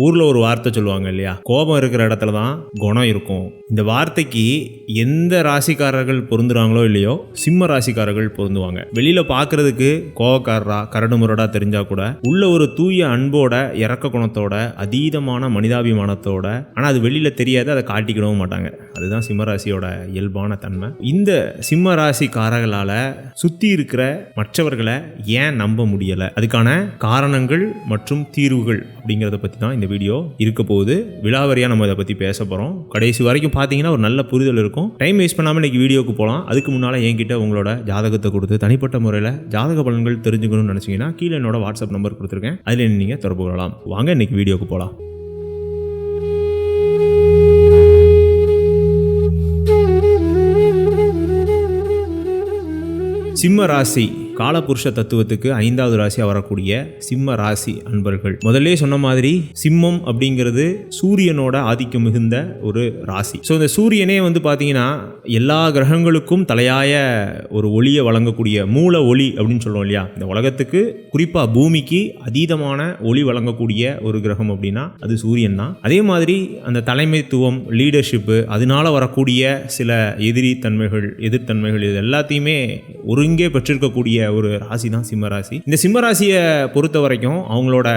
ஊரில் ஒரு வார்த்தை சொல்லுவாங்க இல்லையா? கோபம் இருக்கிற இடத்துல தான் குணம் இருக்கும். இந்த வார்த்தைக்கு எந்த ராசிக்காரர்கள் பொருந்துறாங்களோ இல்லையோ சிம்ம ராசிக்காரர்கள் பொருந்துவாங்க. வெளியில் பார்க்குறதுக்கு கோவக்காரரா கரடு முரடா தெரிஞ்சா கூட உள்ள ஒரு தூய அன்போட இறக்க குணத்தோட அதீதமான மனிதாபிமானத்தோட ஆனால் அது வெளியில் தெரியாது அதை காட்டிக்கிடவும் மாட்டாங்க. அதுதான் சிம்ம ராசியோட இயல்பான தன்மை. இந்த சிம்ம ராசிக்காரர்களால் சுற்றி இருக்கிற மற்றவர்களை ஏன் நம்ப முடியலை? அதுக்கான காரணங்கள் மற்றும் தீர்வுகள் அப்படிங்கிறத பற்றி தான் இந்த வீடியோ இருக்க போகுது. விலாவரியா நம்ம இதை பத்தி பேச போகிறோம் கடைசி வரைக்கும் பார்த்தீங்கன்னா ஒரு நல்ல புரிதல் இருக்கும். டைம் வேஸ்ட் பண்ணாம இன்னைக்கு வீடியோக்கு போகலாம் அதுக்கு முன்னால் என்கிட்ட உங்களோட ஜாதகத்தை கொடுத்து தனிப்பட்ட முறையில் ஜாதக பலன்கள் தெரிஞ்சுக்கணும்னு நினைச்சீங்கன்னா கீழே என்னோட வாட்ஸ்அப் நம்பர் கொடுத்துருக்கேன். அதில் நீங்க தொடர்பு கொள்ளலாம். வாங்க இன்னைக்கு வீடியோக்கு போகலாம் சிம்ம ராசி காலபுருஷ தத்துவத்துக்கு ஐந்தாவது ராசியாக வரக்கூடிய சிம்ம ராசி அன்பர்கள். முதல்ல சொன்ன மாதிரி சிம்மம் அப்படிங்கிறது சூரியனோட ஆதிக்கம் மிகுந்த ஒரு ராசி. ஸோ இந்த சூரியனே வந்து பார்த்தீங்கன்னா எல்லா கிரகங்களுக்கும் தலையாய ஒரு ஒளியை வழங்கக்கூடிய மூல ஒளி அப்படின்னு சொல்லுவோம் இல்லையா? இந்த உலகத்துக்கு குறிப்பாக பூமிக்கு அதீதமான ஒளி வழங்கக்கூடிய ஒரு கிரகம் அப்படின்னா அது சூரியன் தான். அதே மாதிரி அந்த தலைமைத்துவம் லீடர்ஷிப்பு அதனால வரக்கூடிய சில எதிரி தன்மைகள் எதிர்த்தன்மைகள் இது எல்லாத்தையுமே ஒருங்கே பெற்றிருக்கக்கூடிய ஒரு ராசி தான் சிம்ம ராசி. இந்த சிம்ம ராசியை பொறுத்த வரைக்கும் அவங்களோட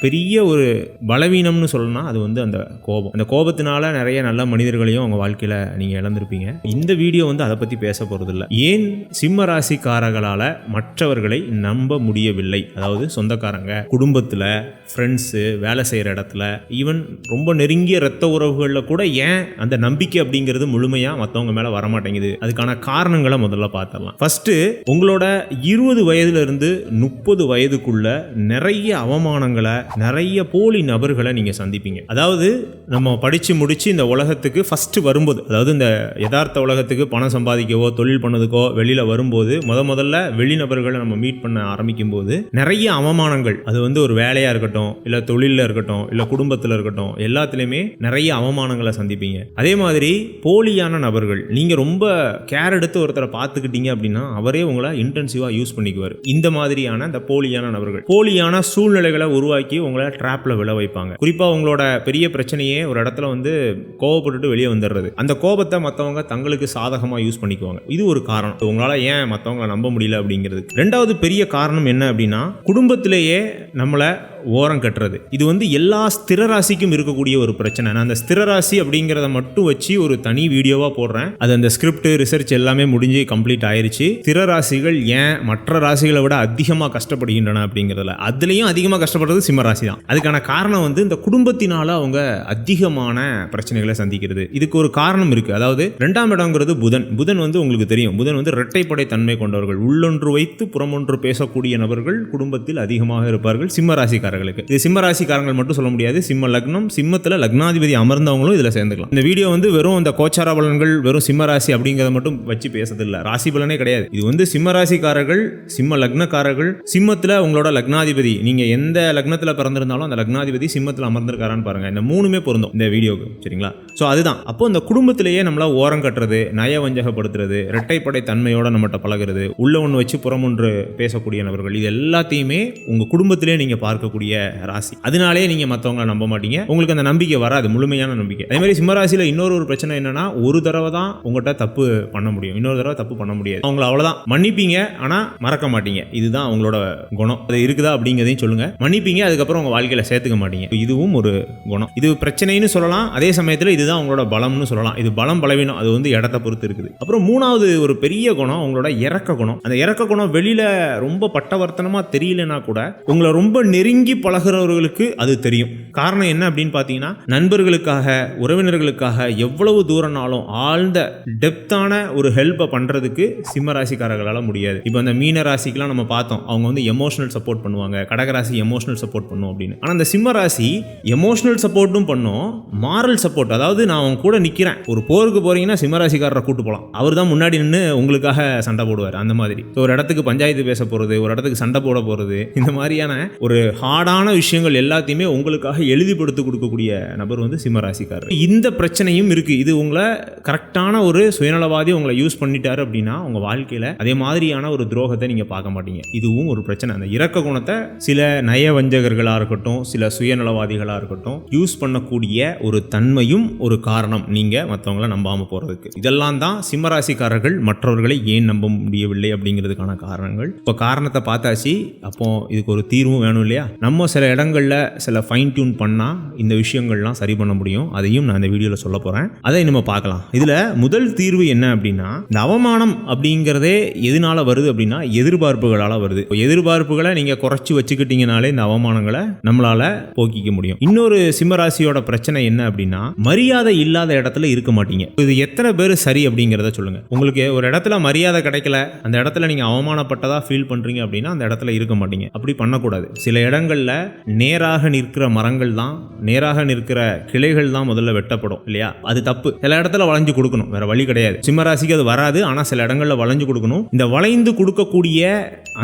பெரிய ஒரு பலவீனம்னு சொல்லணும்னா அது வந்து அந்த கோபம். அந்த கோபத்தினால நிறைய நல்ல மனிதர்களையும் அவங்க வாழ்க்கையில் நீங்கள் இழந்திருப்பீங்க. இந்த வீடியோ வந்து அதை பற்றி பேச போகிறதில்ல ஏன் சிம்ம ராசிக்காரர்களால் மற்றவர்களை நம்ப முடியவில்லை? அதாவது சொந்தக்காரங்க குடும்பத்தில் ஃப்ரெண்ட்ஸு வேலை செய்கிற இடத்துல ஈவன் ரொம்ப நெருங்கிய இரத்த உறவுகளில் கூட ஏன் அந்த நம்பிக்கை அப்படிங்கிறது முழுமையாக மற்றவங்க மேலே வரமாட்டேங்குது? அதுக்கான காரணங்களை முதல்ல பார்த்துடலாம். ஃபஸ்ட்டு உங்களோட இருபது வயதுலேருந்து முப்பது வயதுக்குள்ள நிறைய அவமானங்களை நிறைய போலி நபர்களை நீங்கள் சந்திப்பீங்க. அதாவது நம்ம படித்து முடித்து இந்த உலகத்துக்கு ஃபஸ்ட்டு வரும்போது அதாவது இந்த யதார்த்த உலகத்துக்கு பணம் சம்பாதிக்கவோ தொழில் பண்ணதுக்கோ வெளியில் வரும்போது முத முதல்ல வெளிநபர்களை நம்ம மீட் பண்ண ஆரம்பிக்கும் போது நிறைய அவமானங்கள் அது வந்து ஒரு வேலையாக இருக்கட்டும் இல்லை தொழிலில் இருக்கட்டும் இல்லை குடும்பத்தில் இருக்கட்டும் எல்லாத்துலேயுமே நிறைய அவமானங்களை சந்திப்பீங்க. அதே மாதிரி போலியான நபர்கள் நீங்கள் ரொம்ப கேர் எடுத்து ஒருத்தரை பார்த்துக்கிட்டீங்க அப்படின்னா அவரே உங்களை இன்டென்சிவாக யூஸ் பண்ணிக்குவார். இந்த மாதிரியான இந்த போலியான நபர்கள். போலியான சூழ்நிலைகளை உருவாக்கி உங்களை ட்ராப்ல விழ வைப்பாங்க. குறிப்பாக உங்களோட பெரிய பிரச்சனையே ஒரு இடத்துல வந்து கோவப்பட்டுட்டு வெளியே வந்துடுறது அந்த கோபத்தை மற்றவங்க தங்களுக்கு சாதகமாக யூஸ் பண்ணிக்குவாங்க. இது ஒரு காரணம். உங்களால் ஏன் மற்றவங்களை நம்ப முடியல அப்படிங்கிறது ரெண்டாவது பெரிய காரணம் என்ன அப்படின்னா குடும்பத்திலேயே நம்மளை ஓரம் கட்டுறது. இது வந்து எல்லா ஸ்திர ராசிக்கும் இருக்கக்கூடிய ஒரு பிரச்சனை. நான் அந்த ஸ்திர ராசி அப்படிங்கிறத மட்டும் வச்சு ஒரு தனி வீடியோவாக போடுறேன். அது அந்த ஸ்கிரிப்ட் ரிசர்ச் எல்லாமே முடிஞ்சு கம்ப்ளீட் ஆயிருச்சு. ஸ்திர ராசிகள் ஏன் மற்ற ராசிகளை விட அதிகமாக கஷ்டப்படுகின்றன அப்படிங்கிறதுல. அதுலேயும் அதிகமாக கஷ்டப்படுறது சிம்ம ராசி தான். அதுக்கான காரணம் வந்து இந்த குடும்பத்தினால அவங்க அதிகமான பிரச்சனைகளை சந்திக்கிறது. இதுக்கு ஒரு காரணம் இருக்குது அதாவது ரெண்டாம் இடங்கிறது புதன். புதன் வந்து உங்களுக்கு தெரியும். புதன் வந்து இரட்டைப்படை தன்மை கொண்டவர்கள். உள்ளொன்று வைத்து புறமொன்று பேசக்கூடிய நபர்கள் குடும்பத்தில் அதிகமாக இருப்பார்கள். சிம்ம ராசிக்காரர்களுக்கு இது சிம்ம ராசிக்காரங்கள் மட்டும் சொல்ல முடியாது. சிம்ம லக்னம் சிம்மத்தில் லக்னாதிபதி அமர்ந்தவங்களும் இதில் சேர்ந்துக்கலாம். இந்த வீடியோ வந்து வெறும் இந்த கோச்சார பலன்கள் வெறும் சிம்ம ராசி அப்படிங்கிறத மட்டும் வச்சு பேசுறதில்ல. ராசி பலனே கிடையாது. இது வந்து சிம்ம ராசிக்காரர்கள் சிம்ம லக்னக்காரர்கள் சிம்மத்தில் உங்களோட லக்னாதிபதி. நீங்க எந்த லக்னத்தில் பிறந்திருந்தாலும் அந்த லக்னாதிபதி சிம்மத்தில் அமர்ந்திருக்காரான்னு பாருங்க. இந்த மூணுமே பொருந்தும் இந்த வீடியோக்கு. சரிங்களா? ஸோ அதுதான். அப்போ இந்த குடும்பத்திலேயே நம்மள ஓரம் கட்டுறது நய வஞ்சகப்படுத்துறது இரட்டைப்படை தன்மையோட நம்மகிட்ட பழகுறது உள்ள ஒன்று வச்சு புறம் ஒன்று பேசக்கூடிய நபர்கள் இது எல்லாத்தையுமே உங்க குடும்பத்திலே நீங்க பார்க்கக்கூடிய ராசி. அதனாலே நீங்க மற்றவங்களை நம்ப மாட்டீங்க. உங்களுக்கு அந்த நம்பிக்கை வராது. முழுமையான நம்பிக்கை. அதே மாதிரி சிம்மராசியில் இன்னொரு ஒரு பிரச்சனை என்னன்னா ஒரு தடவை தான் உங்கள்கிட்ட தப்பு பண்ண முடியும். இன்னொரு தடவை தப்பு பண்ண முடியாது. அவங்கள அவ்வளவுதான். மன்னிப்பீங்க. ஆனா மறக்க மாட்டீங்க. இதுதான் அவங்களோட குணம். அது இருக்குதா அப்படிங்கிறதையும் சொல்லுங்க. மன்னிப்பீங்க. அதுக்கப்புறம் உங்க வாழ்க்கையில சேர்த்துக்க மாட்டீங்க. இதுவும் ஒரு குணம். இது பிரச்சனைன்னு சொல்லலாம். அதே சமயத்தில் இதுதான் உங்களோட பலம்னு சொல்லலாம். இது பலம் பலவீனம். அது வந்து இடத்த பொறுத்து இருக்குது. அப்புறம் மூணாவது ஒரு பெரிய குணம் உங்களோட இறக்க குணம். அந்த இறக்க குணம் வெளியில ரொம்ப பட்டவர்த்தனமா தெரியலனா கூட உங்களை ரொம்ப நெருங்கி பழகுறவர்களுக்கு அது தெரியும். காரணம் என்ன அப்படின்னு பார்த்தீங்கன்னா நண்பர்களுக்காக உறவினர்களுக்காக எவ்வளவு தூரம்னாலும் ஆழ்ந்த டெப்த்தான ஒரு ஹெல்ப்பை பண்ணுறதுக்கு சிம்ம ராசிக்காரர்களால் முடியாது. இப்போ அந்த மீன ராசிக்கெலாம் நம்ம பார்த்தோம். அவங்க வந்து எமோஷனல் சப்போர்ட் பண்ணுவாங்க. கடகராசி எமோஷனல் சப்போர்ட் பண்ணும் அப்படின்னு. ஆனால் அந்த சிம்ம ராசி எமோஷனல் சப்போர்ட்டும் பண்ணும். மாரல் சப்போர்ட் அதாவது நான் அவங்க கூட நிற்கிறேன் ஒரு போருக்கு போகிறீங்கன்னா சிம்மராசிக்காரரை கூட்டு போகலாம் அவர் தான் முன்னாடி நின்று உங்களுக்காக சண்டை போடுவார். அந்த மாதிரி. ஒரு இடத்துக்கு பஞ்சாயத்து பேச போகிறது ஒரு இடத்துக்கு சண்டை போட போகிறது இந்த மாதிரியான ஒரு ஹார்டான விஷயங்கள் எல்லாத்தையுமே உங்களுக்காக உங்களுக்காக எழுதி கொடுக்கக்கூடிய நபர் வந்து சிம்மராசிக்காரர். இந்த பிரச்சனையும் இருக்கு. இது உங்களை கரெக்டான ஒரு சுயநலவாதி உங்களை யூஸ் பண்ணிட்டாரு அப்படின்னா உங்க வாழ்க்கையில அதே மாதிரியான ஒரு துரோகத்தை நீங்க பார்க்க மாட்டீங்க. இதுவும் ஒரு பிரச்சனை. அந்த இறக்க குணத்தை சில நயவஞ்சகர்களா இருக்கட்டும் சில சுயநலவாதிகளா இருக்கட்டும் யூஸ் பண்ணக்கூடிய ஒரு தன்மையும் ஒரு காரணம் நீங்க மற்றவங்கள நம்பாம போறதுக்கு. இதெல்லாம் தான் சிம்மராசிக்காரர்கள் மற்றவர்களை ஏன் நம்ப முடியவில்லை அப்படிங்கிறதுக்கான காரணங்கள். இப்போ காரணத்தை பார்த்தாச்சு. அப்போ இதுக்கு ஒரு தீர்வும் வேணும் இல்லையா? நம்ம சில இடங்களில் சில ஃபைன் டியூன் பண்ணால் இந்த விஷயங்கள்லாம் சரி பண்ண முடியும். அதையும் நான் இந்த வீடியோவில் சொல்ல போகிறேன் அதை நம்ம பார்க்கலாம். இதில் முதல் தீர்வு என்ன அப்படின்னா இந்த அவமானம் அப்படிங்கிறதே எதனால வருது அப்படின்னா எதிர்பார்ப்புகளால் வருது. எதிர்பார்ப்புகளை நீங்கள் குறைச்சி வச்சுக்கிட்டீங்கனாலே இந்த அவமானங்களை நம்மளால் போக்கிக்க முடியும். இன்னொரு சிம்மராசியோட பிரச்சனை என்ன அப்படின்னா மரியாதை இல்லாத இடத்துல இருக்க மாட்டீங்க. இது எத்தனை பேர் சரி அப்படிங்கிறத சொல்லுங்க. உங்களுக்கு ஒரு இடத்துல மரியாதை கிடைக்கல அந்த இடத்துல நீங்க அவமானப்பட்டதா ஃபீல் பண்றீங்க அப்படின்னா அந்த இடத்துல இருக்க மாட்டீங்க. அப்படி பண்ணக்கூடாது. சில இடங்கள் இடங்கள்ல நேராக நிற்கிற மரங்கள் தான் நேராக நிற்கிற கிளைகள் தான் முதல்ல வெட்டப்படும் இல்லையா? அது தப்பு. சில இடத்துல வளைஞ்சு கொடுக்கணும். வேற வழி கிடையாது. சிம்மராசிக்கு அது வராது. ஆனால் சில இடங்களில் வளைஞ்சு கொடுக்கணும். இந்த வளைந்து கொடுக்கக்கூடிய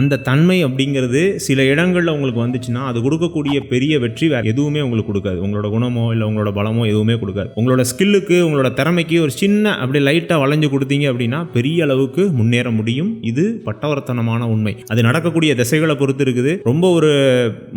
அந்த தன்மை அப்படிங்கிறது சில இடங்களில் உங்களுக்கு வந்துச்சுன்னா அது கொடுக்கக்கூடிய பெரிய வெற்றி வேற எதுவுமே உங்களுக்கு கொடுக்காது. உங்களோட குணமோ இல்லை உங்களோட பலமோ எதுவுமே கொடுக்காது. உங்களோட ஸ்கில்லுக்கு உங்களோட திறமைக்கு ஒரு சின்ன அப்படி லைட்டாக வளைஞ்சு கொடுத்தீங்க அப்படின்னா பெரிய அளவுக்கு முன்னேற முடியும். இது பட்டவர்த்தனமான உண்மை. அது நடக்கக்கூடிய திசைகளை பொறுத்து இருக்குது. ரொம்ப ஒரு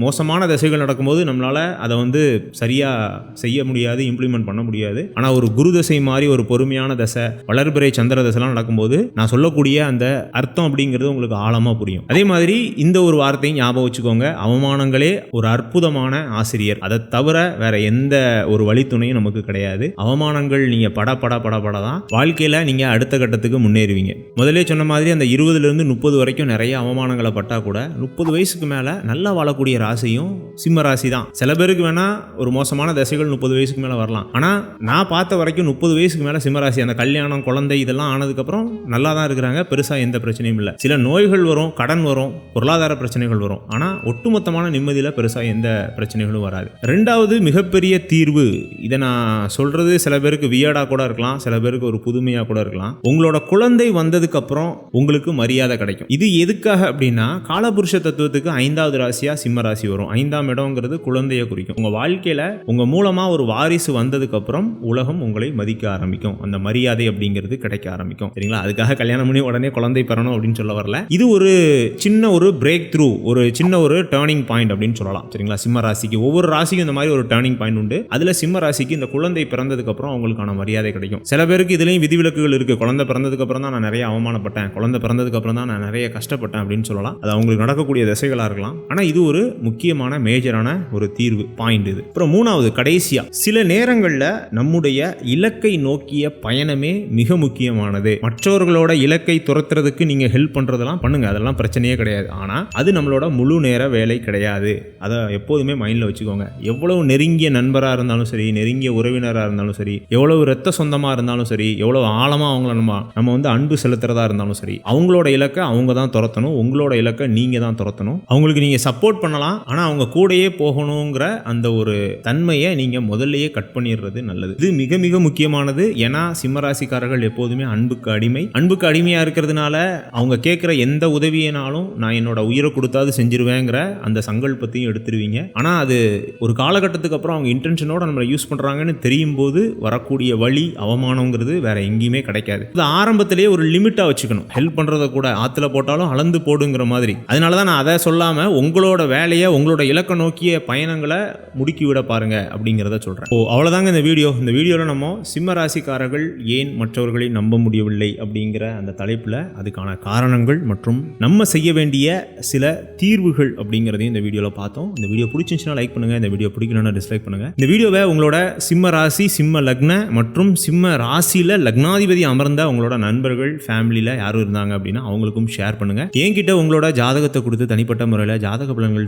மோசமான திசைகள் நடக்கும்போது நம்மளால அதை வந்து சரியாக செய்ய முடியாது இம்ப்ளிமெண்ட் பண்ண முடியாது. ஆனால் ஒரு குரு தசை மாதிரி ஒரு பொறுமையான தசை வளர்பிறை சந்திர தசைலாம் நடக்கும்போது நான் சொல்லக்கூடிய அந்த அர்த்தம் அப்படிங்கிறது உங்களுக்கு ஆழமாக புரியும். அதே மாதிரி இந்த ஒரு வார்த்தையும் ஞாபகம் வச்சுக்கோங்க. அவமானங்களே ஒரு அற்புதமான ஆசிரியர். அதை தவிர வேற எந்த ஒரு வழித்துணையும் நமக்கு கிடையாது. அவமானங்கள் நீங்கள் பட பட பட பட தான் வாழ்க்கையில் நீங்கள் அடுத்த கட்டத்துக்கு முன்னேறுவீங்க. முதலே சொன்ன மாதிரி அந்த இருபதுலேருந்து முப்பது வரைக்கும் நிறைய அவமானங்களை பட்டா கூட முப்பது வயசுக்கு மேலே நல்லா வாழக்கூடிய ராசியும் சிம்ம ராசி தான் சில பேருக்கு வேணா ஒரு மோசமான தசைகள் முப்பது வயசுக்கு மேல வரலாம். ஆனா நான் பார்த்த வரைக்கும் முப்பது வயசுக்கு மேல சிம்மராசி அந்த கல்யாணம் குழந்தை இதெல்லாம் ஆனதுக்கப்புறம் நல்லா தான் இருக்கிறாங்க. பெருசா எந்த பிரச்சனையும் இல்லை. சில நோய்கள் வரும் கடன் வரும் பொருளாதார பிரச்சனைகள் வரும். ஆனா ஒட்டுமொத்தமான நிம்மதியில பெருசா எந்த பிரச்சனைகளும் வராது. ரெண்டாவது மிகப்பெரிய தீர்வு. இதை நான் சொல்றது சில பேருக்கு வியர்டா கூட இருக்கலாம் சில பேருக்கு ஒரு புதுமையா கூட இருக்கலாம். உங்களோட குழந்தை வந்ததுக்கு அப்புறம் உங்களுக்கு மரியாதை கிடைக்கும். இது எதுக்காக அப்படின்னா காலபுருஷ தத்துவத்துக்கு ஐந்தாவது ராசியா சிம்ம ராசி வரும். ஐந்தாம் இடம்ங்கிறது குழந்தைய குறிக்கும். உங்க வாழ்க்கையில உங்க மூலமா ஒரு வாரிசு வந்ததுக்கு அப்புறம் உலகம் உங்களை மதிக்க ஆரம்பிக்கும். அந்த மரியாதை அப்படிங்கிறது கிடைக்க ஆரம்பிக்கும். சரிங்களா? அதுக்காக கல்யாணம் பண்ணி உடனே குழந்தை பெறணும் அப்படின்னு சொல்ல வரல. இது ஒரு சின்ன ஒரு பிரேக் த்ரூ ஒரு சின்ன ஒரு டேர்னிங் பாயிண்ட் அப்படின்னு சொல்லலாம். சரிங்களா? சிம்ம ராசிக்கு ஒவ்வொரு ராசிக்கும் இந்த மாதிரி ஒரு டேர்னிங் பாயிண்ட் உண்டு. அதுல சிம்ம ராசிக்கு இந்த குழந்தை பிறந்ததுக்கு அப்புறம் அவங்களுக்கான மரியாதை கிடைக்கும். சில பேருக்கு இதுலயும் விதிவிலக்குகள் இருக்கு. குழந்தை பிறந்ததுக்கு அப்புறம் தான் நான் நிறைய அவமானப்பட்டேன். குழந்தை பிறந்ததுக்கு அப்புறம் தான் நான் நிறைய கஷ்டப்பட்டேன் அப்படின்னு சொல்லலாம். அது அவங்களுக்கு நடக்கக்கூடிய திசைகளாக இருக்கலாம். ஆனால் இது ஒரு முக்கியமான மேஜரான ஒரு தீர்வு பாயிண்ட் இது. அப்புறம் மூணாவது கடைசியா. சில நேரங்களில் நம்முடைய இலக்கை நோக்கிய பயணமே மிக முக்கியமானது. மற்றவர்களோட இலக்கை துரத்துறதுக்கு நீங்க ஹெல்ப் பண்றதெல்லாம் பண்ணுங்க. அதெல்லாம் பிரச்சனையே கிடையாது. ஆனா அது நம்மளோட முழு நேர வேலை கிடையாது. அதை எப்போதுமே மைண்ட்ல வச்சுக்கோங்க. எவ்வளவு நெருங்கிய நண்பராக இருந்தாலும் சரி நெருங்கிய உறவினராக இருந்தாலும் சரி எவ்வளவு ரத்த சொந்தமாக இருந்தாலும் சரி எவ்வளவு ஆழமாக அவங்கள நம்ம நம்ம வந்து அன்பு செலுத்துறதா இருந்தாலும் சரி அவங்களோட இலக்கை அவங்க தான் துரத்தணும். உங்களோட இலக்கை நீங்கள் தான் துரத்தணும். அவங்களுக்கு நீங்கள் சப்போர்ட் பண்ணலாம். ஆனால் அவங்க கூடயே போகணுங்கிற அந்த ஒரு தன்மையை நீங்கள் முதல்லையே கட் பண்ணிடுறது நல்லது. இது மிக மிக முக்கியமானது. ஏன்னா சிம்மராசிக்காரர்கள் எப்போதுமே அன்புக்கு அடிமை. அன்புக்கு அடிமையாக இருக்கிறதுனால அவங்க கேட்குற எந்த உதவியினாலும் நான் என்னோட உயிரை கொடுத்தாது செஞ்சிருவேங்கிற அந்த சங்கல்பத்தையும் எடுத்துருவீங்க. ஆனால் அது ஒரு காலகட்டத்துக்கு அப்புறம் அவங்க இன்டென்ஷனோட நம்மளை யூஸ் பண்ணுறாங்கன்னு தெரியும் போது வரக்கூடிய வழி அவமானங்கிறது வேற எங்கேயுமே கிடைக்காது. இது ஆரம்பத்திலேயே ஒரு லிமிட்டாக வச்சுக்கணும். ஹெல்ப் பண்ணுறத கூட ஆற்றுல போட்டாலும் அளந்து போடுங்கிற மாதிரி. அதனால தான் நான் அதை சொல்லாமல் உங்களோட வேலையை உங்களோட இலக்க நோக்கிய பயணங்களை முடுக்கி விட பாருங்க அப்படிங்கிறத சொல்கிறேன் ஓ அவ்வளோதாங்க இந்த வீடியோ. இந்த வீடியோவில் நம்ம சிம்ம ராசிக்காரர்கள் ஏன் மற்றவர்களை நம்ப முடியவில்லை அப்படிங்கிற அந்த தலைப்பில் அதுக்கான காரணங்கள் மற்றும் நம்ம செய்ய வேண்டிய சில தீர்வுகள் அப்படிங்கிறதையும் இந்த வீடியோவில் பார்த்தோம். இந்த வீடியோ பிடிச்சிருந்துச்சுன்னா லைக் பண்ணுங்க. இந்த வீடியோ பிடிக்கலன்னா டிஸ்லைக் பண்ணுங்க. இந்த வீடியோவை உங்களோட சிம்ம ராசி சிம்ம லக்ன மற்றும் சிம்ம ராசியில் லக்னாதிபதி அமர்ந்த உங்களோட நண்பர்கள் ஃபேமிலியில் யாரும் இருந்தாங்க அப்படின்னா அவங்களுக்கும் ஷேர் பண்ணுங்க. என்கிட்ட உங்களோட ஜாதகத்தை கொடுத்து தனிப்பட்ட முறையில் ஜாதக பலன்கள்